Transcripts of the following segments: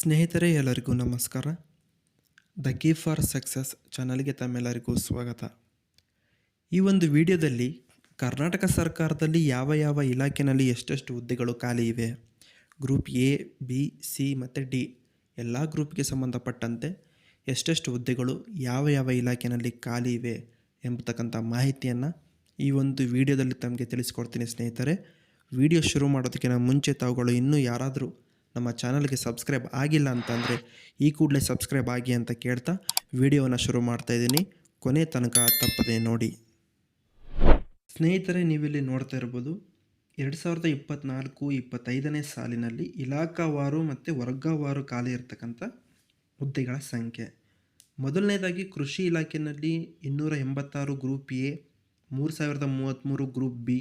ಸ್ನೇಹಿತರೆ, ಎಲ್ಲರಿಗೂ ನಮಸ್ಕಾರ. ದ ಕೀ ಫಾರ್ ಸಕ್ಸಸ್ ಚಾನಲ್ಗೆ ತಮ್ಮೆಲ್ಲರಿಗೂ ಸ್ವಾಗತ. ಈ ಒಂದು ವಿಡಿಯೋದಲ್ಲಿ ಕರ್ನಾಟಕ ಸರ್ಕಾರದಲ್ಲಿ ಯಾವ ಯಾವ ಇಲಾಖೆಯಲ್ಲಿ ಎಷ್ಟೆಷ್ಟು ಹುದ್ದೆಗಳು ಖಾಲಿ ಇವೆ? ಗ್ರೂಪ್ ಎ, ಬಿ, ಸಿ ಮತ್ತು ಡಿ ಎಲ್ಲ ಗ್ರೂಪ್ಗೆ ಸಂಬಂಧಪಟ್ಟಂತೆ ಎಷ್ಟೆಷ್ಟು ಹುದ್ದೆಗಳು ಯಾವ ಯಾವ ಇಲಾಖೆಯಲ್ಲಿ ಖಾಲಿ ಇವೆ ಎಂಬತಕ್ಕಂಥ ಮಾಹಿತಿಯನ್ನು ಈ ಒಂದು ವಿಡಿಯೋದಲ್ಲಿ ತಮಗೆ ತಿಳಿಸ್ಕೊಡ್ತೀನಿ ಸ್ನೇಹಿತರೆ. ವಿಡಿಯೋ ಶುರು ಮಾಡೋದಕ್ಕಿಂತ ಮುಂಚೆ ತಾವುಗಳು ಇನ್ನೂ ಯಾರಾದರೂ ನಮ್ಮ ಚಾನಲ್ಗೆ ಸಬ್ಸ್ಕ್ರೈಬ್ ಆಗಿಲ್ಲ ಅಂತಂದರೆ ಈ ಕೂಡಲೇ ಸಬ್ಸ್ಕ್ರೈಬ್ ಆಗಿ ಅಂತ ಕೇಳ್ತಾ ವಿಡಿಯೋನ ಶುರು ಮಾಡ್ತಾ ಇದ್ದೀನಿ. ಕೊನೆ ತನಕ ತಪ್ಪದೆ ನೋಡಿ. ಸ್ನೇಹಿತರೆ, ನೀವಿಲ್ಲಿ ನೋಡ್ತಾ ಇರ್ಬೋದು, ಎರಡು ಸಾವಿರದ ಇಪ್ಪತ್ತ್ನಾಲ್ಕು ಇಪ್ಪತ್ತೈದನೇ ಸಾಲಿನಲ್ಲಿ ಇಲಾಖಾವಾರು ಮತ್ತು ವರ್ಗವಾರು ಖಾಲಿ ಇರತಕ್ಕಂಥ ಹುದ್ದೆಗಳ ಸಂಖ್ಯೆ. ಮೊದಲನೇದಾಗಿ ಕೃಷಿ ಇಲಾಖೆಯಲ್ಲಿ ಇನ್ನೂರ ಎಂಬತ್ತಾರು ಗ್ರೂಪ್ ಎ, ಮೂರು ಸಾವಿರದ ಮೂವತ್ತ್ಮೂರು ಗ್ರೂಪ್ ಬಿ,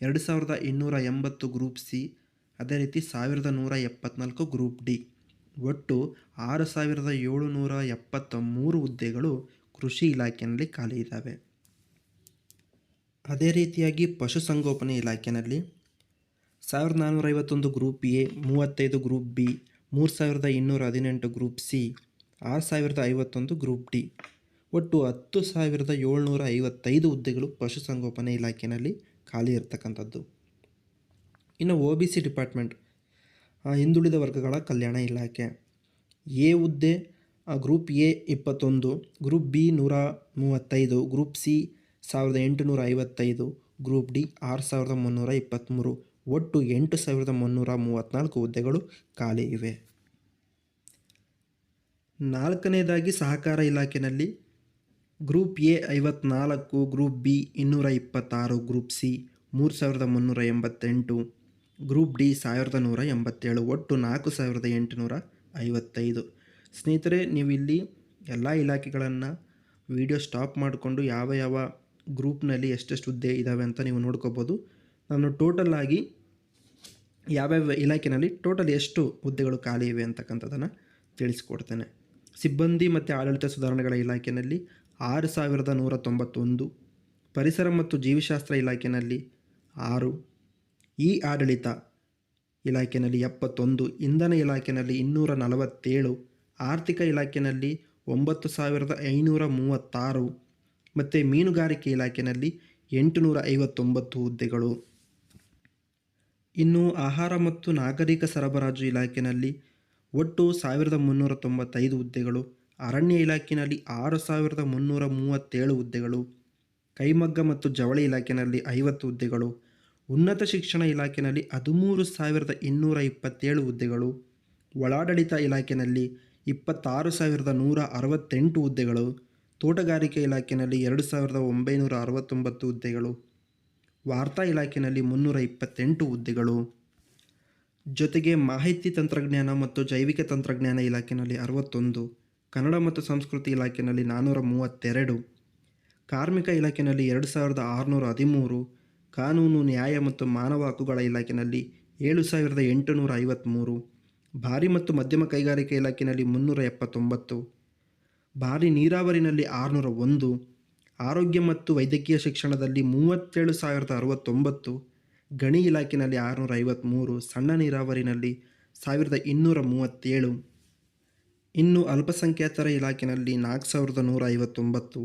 ಎರಡು ಸಾವಿರದ ಇನ್ನೂರ ಎಂಬತ್ತು ಗ್ರೂಪ್ ಸಿ ಅದೇ ರೀತಿ ಸಾವಿರದ ನೂರ ಎಪ್ಪತ್ನಾಲ್ಕು ಗ್ರೂಪ್ ಡಿ. ಒಟ್ಟು ಆರು ಸಾವಿರದ ಏಳುನೂರ ಎಪ್ಪತ್ತ ಮೂರು ಹುದ್ದೆಗಳು ಕೃಷಿ ಇಲಾಖೆಯಲ್ಲಿ ಖಾಲಿ ಇದ್ದಾವೆ. ಅದೇ ರೀತಿಯಾಗಿ ಪಶುಸಂಗೋಪನೆ ಇಲಾಖೆಯಲ್ಲಿ ಸಾವಿರದ ನಾನ್ನೂರ ಐವತ್ತೊಂದು ಗ್ರೂಪ್ ಎ, ಮೂವತ್ತೈದು ಗ್ರೂಪ್ ಬಿ, ಮೂರು ಸಾವಿರದ ಇನ್ನೂರ ಹದಿನೆಂಟು ಗ್ರೂಪ್ ಸಿ, ಆರು ಸಾವಿರದ ಐವತ್ತೊಂದು ಗ್ರೂಪ್ ಡಿ. ಒಟ್ಟು ಹತ್ತು ಸಾವಿರದ ಏಳ್ನೂರ ಐವತ್ತೈದು ಹುದ್ದೆಗಳು ಪಶುಸಂಗೋಪನೆ ಇಲಾಖೆಯಲ್ಲಿ ಖಾಲಿ ಇರತಕ್ಕಂಥದ್ದು. ಇನ್ನು ಒ ಬಿ ಸಿ ಡಿಪಾರ್ಟ್ಮೆಂಟ್ ಹಿಂದುಳಿದ ವರ್ಗಗಳ ಕಲ್ಯಾಣ ಇಲಾಖೆ. ಎ ಹುದ್ದೆ ಗ್ರೂಪ್ ಎ ಇಪ್ಪತ್ತೊಂದು ಗ್ರೂಪ್ ಬಿ ನೂರ ಮೂವತ್ತೈದು ಗ್ರೂಪ್ ಸಿ ಸಾವಿರದ ಎಂಟುನೂರ ಐವತ್ತೈದು ಗ್ರೂಪ್ ಡಿ ಆರು ಸಾವಿರದ ಮುನ್ನೂರ ಇಪ್ಪತ್ತ್ಮೂರು ಒಟ್ಟು ಎಂಟು ಸಾವಿರದ ಮುನ್ನೂರ ಮೂವತ್ತ್ನಾಲ್ಕು ಹುದ್ದೆಗಳು ಖಾಲಿ ಇವೆ. ನಾಲ್ಕನೇದಾಗಿ ಸಹಕಾರ ಇಲಾಖೆಯಲ್ಲಿ ಗ್ರೂಪ್ ಎ ಐವತ್ನಾಲ್ಕು ಗ್ರೂಪ್ ಬಿ ಇನ್ನೂರ ಇಪ್ಪತ್ತಾರು ಗ್ರೂಪ್ ಸಿ ಮೂರು ಸಾವಿರದ ಮುನ್ನೂರ ಎಂಬತ್ತೆಂಟು. ಗ್ರೂಪ್ ಡಿ ಸಾವಿರದ ನೂರ ಎಂಬತ್ತೇಳು ಒಟ್ಟು ನಾಲ್ಕು ಸಾವಿರದ ಎಂಟುನೂರ ಐವತ್ತೈದು. ಸ್ನೇಹಿತರೆ, ನೀವು ಇಲ್ಲಿ ಎಲ್ಲ ಇಲಾಖೆಗಳನ್ನು ವಿಡಿಯೋ ಸ್ಟಾಪ್ ಮಾಡಿಕೊಂಡು ಯಾವ ಯಾವ ಗ್ರೂಪ್ನಲ್ಲಿ ಎಷ್ಟೆಷ್ಟು ಹುದ್ದೆ ಇದ್ದಾವೆ ಅಂತ ನೀವು ನೋಡ್ಕೋಬೋದು. ನಾನು ಟೋಟಲ್ ಆಗಿ ಯಾವ್ಯಾವ ಇಲಾಖೆಯಲ್ಲಿ ಟೋಟಲ್ ಎಷ್ಟು ಹುದ್ದೆಗಳು ಖಾಲಿ ಇವೆ ಅಂತಕ್ಕಂಥದ್ದನ್ನು ತಿಳಿಸ್ಕೊಡ್ತೇನೆ. ಸಿಬ್ಬಂದಿ ಮತ್ತು ಆಡಳಿತ ಸುಧಾರಣೆಗಳ ಇಲಾಖೆಯಲ್ಲಿ ಆರು ಸಾವಿರದ ನೂರ ತೊಂಬತ್ತೊಂದು. ಪರಿಸರ ಮತ್ತು ಜೀವಿಶಾಸ್ತ್ರ ಇಲಾಖೆಯಲ್ಲಿ ಆರು. ಇ ಆಡಳಿತ ಇಲಾಖೆಯಲ್ಲಿ ಎಪ್ಪತ್ತೊಂದು, ಇಂಧನ ಇಲಾಖೆಯಲ್ಲಿ ಇನ್ನೂರ ನಲವತ್ತೇಳು ಆರ್ಥಿಕ ಇಲಾಖೆಯಲ್ಲಿ ಒಂಬತ್ತು ಸಾವಿರದ ಐನೂರ ಮೂವತ್ತಾರು ಮತ್ತು ಮೀನುಗಾರಿಕೆ ಇಲಾಖೆಯಲ್ಲಿ ಎಂಟುನೂರ ಐವತ್ತೊಂಬತ್ತು ಹುದ್ದೆಗಳು. ಇನ್ನು ಆಹಾರ ಮತ್ತು ನಾಗರಿಕ ಸರಬರಾಜು ಇಲಾಖೆಯಲ್ಲಿ ಒಟ್ಟು ಸಾವಿರದ ಮುನ್ನೂರ ತೊಂಬತ್ತೈದು ಹುದ್ದೆಗಳು, ಅರಣ್ಯ ಇಲಾಖೆಯಲ್ಲಿ ಆರು ಸಾವಿರದ ಮುನ್ನೂರ ಮೂವತ್ತೇಳು ಹುದ್ದೆಗಳು, ಕೈಮಗ್ಗ ಮತ್ತು ಜವಳಿ ಇಲಾಖೆಯಲ್ಲಿ ಐವತ್ತು ಹುದ್ದೆಗಳು ಉನ್ನತ ಶಿಕ್ಷಣ ಇಲಾಖೆಯಲ್ಲಿ ಹದಿಮೂರು ಸಾವಿರದ ಇನ್ನೂರ ಇಪ್ಪತ್ತೇಳು ಹುದ್ದೆಗಳು, ಒಳಾಡಳಿತ ಇಲಾಖೆಯಲ್ಲಿ ಇಪ್ಪತ್ತಾರು ಸಾವಿರದ ನೂರ ಅರವತ್ತೆಂಟು ಹುದ್ದೆಗಳು, ತೋಟಗಾರಿಕೆ ಇಲಾಖೆಯಲ್ಲಿ ಎರಡು ಸಾವಿರದ ಒಂಬೈನೂರ ಅರವತ್ತೊಂಬತ್ತು ಹುದ್ದೆಗಳು, ವಾರ್ತಾ ಇಲಾಖೆಯಲ್ಲಿ ಮುನ್ನೂರ ಇಪ್ಪತ್ತೆಂಟು ಹುದ್ದೆಗಳು. ಜೊತೆಗೆ ಮಾಹಿತಿ ತಂತ್ರಜ್ಞಾನ ಮತ್ತು ಜೈವಿಕ ತಂತ್ರಜ್ಞಾನ ಇಲಾಖೆಯಲ್ಲಿ ಅರವತ್ತೊಂದು, ಕನ್ನಡ ಮತ್ತು ಸಂಸ್ಕೃತಿ ಇಲಾಖೆಯಲ್ಲಿ ನಾನ್ನೂರ ಮೂವತ್ತೆರಡು, ಕಾರ್ಮಿಕ ಇಲಾಖೆಯಲ್ಲಿ ಎರಡು ಸಾವಿರದ ಆರುನೂರ ಹದಿಮೂರು ಕಾನೂನು, ನ್ಯಾಯ ಮತ್ತು ಮಾನವ ಹಕ್ಕುಗಳ ಇಲಾಖೆಯಲ್ಲಿ ಏಳು ಸಾವಿರದ ಎಂಟುನೂರ ಐವತ್ತ್ಮೂರು ಭಾರಿ ಮತ್ತು ಮಧ್ಯಮ ಕೈಗಾರಿಕೆ ಇಲಾಖೆಯಲ್ಲಿ ಮುನ್ನೂರ ಎಪ್ಪತ್ತೊಂಬತ್ತು, ಭಾರಿ ನೀರಾವರಿನಲ್ಲಿ ಆರುನೂರ ಒಂದು, ಆರೋಗ್ಯ ಮತ್ತು ವೈದ್ಯಕೀಯ ಶಿಕ್ಷಣದಲ್ಲಿ ಮೂವತ್ತೇಳು ಸಾವಿರದ ಅರವತ್ತೊಂಬತ್ತು, ಗಣಿ ಇಲಾಖೆಯಲ್ಲಿ ಆರುನೂರ ಐವತ್ತ್ಮೂರು ಸಣ್ಣ ನೀರಾವರಿನಲ್ಲಿ ಸಾವಿರದ ಇನ್ನೂರ ಮೂವತ್ತೇಳು, ಇನ್ನು ಅಲ್ಪಸಂಖ್ಯಾತರ ಇಲಾಖೆಯಲ್ಲಿ ನಾಲ್ಕು ಸಾವಿರದ ನೂರ ಐವತ್ತೊಂಬತ್ತು,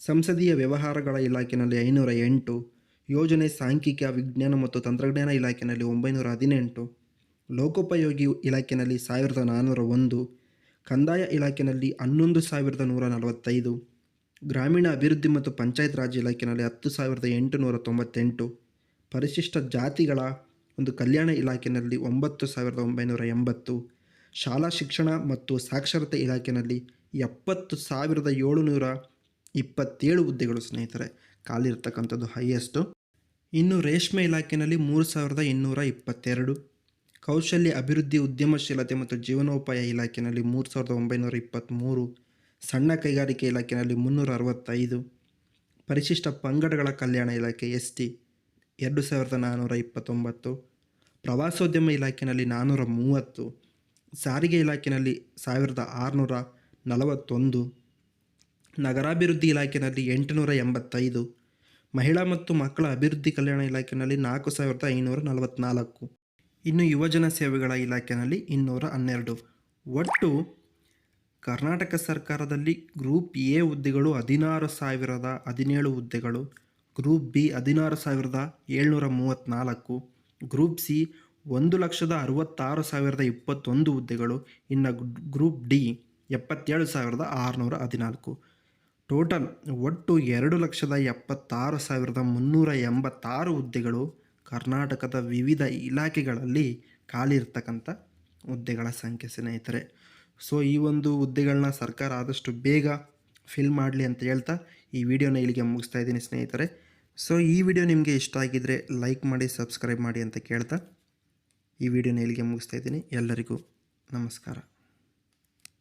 ಸಂಸದೀಯ ವ್ಯವಹಾರಗಳ ಇಲಾಖೆಯಲ್ಲಿ ಐನೂರ ಎಂಟು ಯೋಜನೆ ಸಾಂಖ್ಯಿಕ ವಿಜ್ಞಾನ ಮತ್ತು ತಂತ್ರಜ್ಞಾನ ಇಲಾಖೆಯಲ್ಲಿ ಒಂಬೈನೂರ ಹದಿನೆಂಟು, ಲೋಕೋಪಯೋಗಿ ಇಲಾಖೆಯಲ್ಲಿ ಸಾವಿರದ ನಾನ್ನೂರ ಒಂದು, ಕಂದಾಯ ಇಲಾಖೆಯಲ್ಲಿ ಹನ್ನೊಂದು ಸಾವಿರದ ನೂರ ನಲವತ್ತೈದು, ಗ್ರಾಮೀಣ ಅಭಿವೃದ್ಧಿ ಮತ್ತು ಪಂಚಾಯತ್ ರಾಜ್ ಇಲಾಖೆಯಲ್ಲಿ ಹತ್ತು ಸಾವಿರದ ಎಂಟುನೂರ ತೊಂಬತ್ತೆಂಟು, ಪರಿಶಿಷ್ಟ ಜಾತಿಗಳ ಒಂದು ಕಲ್ಯಾಣ ಇಲಾಖೆಯಲ್ಲಿ ಒಂಬತ್ತು ಸಾವಿರದ ಒಂಬೈನೂರ ಎಂಬತ್ತು, ಶಾಲಾ ಶಿಕ್ಷಣ ಮತ್ತು ಸಾಕ್ಷರತೆ ಇಲಾಖೆಯಲ್ಲಿ ಎಪ್ಪತ್ತು ಸಾವಿರದ ಏಳುನೂರ ಇಪ್ಪತ್ತೇಳು ಹುದ್ದೆಗಳು ಸ್ನೇಹಿತರೆ. ಖಾಲಿ ಇರ್ತಕ್ಕಂಥದ್ದು ಹೈಯೆಸ್ಟು ಇನ್ನು ರೇಷ್ಮೆ ಇಲಾಖೆಯಲ್ಲಿ ಮೂರು ಸಾವಿರದ ಇನ್ನೂರ ಇಪ್ಪತ್ತೆರಡು. ಕೌಶಲ್ಯ, ಅಭಿವೃದ್ಧಿ, ಉದ್ಯಮಶೀಲತೆ ಮತ್ತು ಜೀವನೋಪಾಯ ಇಲಾಖೆಯಲ್ಲಿ ಮೂರು ಸಾವಿರದ ಒಂಬೈನೂರ ಇಪ್ಪತ್ತ್ಮೂರು. ಸಣ್ಣ ಕೈಗಾರಿಕೆ ಇಲಾಖೆಯಲ್ಲಿ ಮುನ್ನೂರ ಅರವತ್ತೈದು. ಪರಿಶಿಷ್ಟ ಪಂಗಡಗಳ ಕಲ್ಯಾಣ ಇಲಾಖೆ ಎಸ್ ಟಿ ಎರಡು ಸಾವಿರದ ನಾನ್ನೂರ ಇಪ್ಪತ್ತೊಂಬತ್ತು. ಪ್ರವಾಸೋದ್ಯಮ ಇಲಾಖೆಯಲ್ಲಿ ನಾನ್ನೂರ ಮೂವತ್ತು. ಸಾರಿಗೆ ಇಲಾಖೆಯಲ್ಲಿ ಸಾವಿರದ ಆರುನೂರ ನಲವತ್ತೊಂದು. ನಗರಾಭಿವೃದ್ಧಿ ಇಲಾಖೆಯಲ್ಲಿ ಎಂಟುನೂರ ಎಂಬತ್ತೈದು, ಮಹಿಳಾ ಮತ್ತು ಮಕ್ಕಳ ಅಭಿವೃದ್ಧಿ ಕಲ್ಯಾಣ ಇಲಾಖೆಯಲ್ಲಿ ನಾಲ್ಕು ಸಾವಿರದ ಐನೂರ ನಲವತ್ತ್ನಾಲ್ಕು ಇನ್ನು ಯುವಜನ ಸೇವೆಗಳ ಇಲಾಖೆಯಲ್ಲಿ ಇನ್ನೂರ ಹನ್ನೆರಡು. ಒಟ್ಟು ಕರ್ನಾಟಕ ಸರ್ಕಾರದಲ್ಲಿ ಗ್ರೂಪ್ ಎ ಹುದ್ದೆಗಳು ಹದಿನಾರು ಸಾವಿರದ ಹದಿನೇಳು ಹುದ್ದೆಗಳು, ಗ್ರೂಪ್ ಬಿ ಹದಿನಾರು ಸಾವಿರದ ಏಳ್ನೂರ ಮೂವತ್ತ್ನಾಲ್ಕು ಗ್ರೂಪ್ ಸಿ ಒಂದು ಲಕ್ಷದ ಅರವತ್ತಾರು ಸಾವಿರದ ಇಪ್ಪತ್ತೊಂದು ಹುದ್ದೆಗಳು, ಇನ್ನು ಗ್ರೂಪ್ ಡಿ ಎಪ್ಪತ್ತೇಳು ಸಾವಿರದ ಆರುನೂರ ಹದಿನಾಲ್ಕು. ಟೋಟಲ್ ಒಟ್ಟು ಎರಡು ಲಕ್ಷದ ಎಪ್ಪತ್ತಾರು ಸಾವಿರದ ಮುನ್ನೂರ ಎಂಬತ್ತಾರು ಹುದ್ದೆಗಳು ಕರ್ನಾಟಕದ ವಿವಿಧ ಇಲಾಖೆಗಳಲ್ಲಿ ಖಾಲಿ ಇರ್ತಕ್ಕಂಥ ಹುದ್ದೆಗಳ ಸಂಖ್ಯೆ ಸ್ನೇಹಿತರೆ. ಸೊ ಈ ಒಂದು ಹುದ್ದೆಗಳನ್ನ ಸರ್ಕಾರ ಆದಷ್ಟು ಬೇಗ ಫಿಲ್ ಮಾಡಲಿ ಅಂತ ಹೇಳ್ತಾ ಈ ವಿಡಿಯೋನ ಇಲ್ಲಿಗೆ ಮುಗಿಸ್ತಾ ಇದ್ದೀನಿ ಸ್ನೇಹಿತರೆ. ಸೊ ಈ ವಿಡಿಯೋ ನಿಮಗೆ ಇಷ್ಟ ಆಗಿದ್ದರೆ ಲೈಕ್ ಮಾಡಿ ಸಬ್ಸ್ಕ್ರೈಬ್ ಮಾಡಿ ಅಂತ ಕೇಳ್ತಾ ಈ ವಿಡಿಯೋನ ಇಲ್ಲಿಗೆ ಮುಗಿಸ್ತಾ ಇದ್ದೀನಿ. ಎಲ್ಲರಿಗೂ ನಮಸ್ಕಾರ.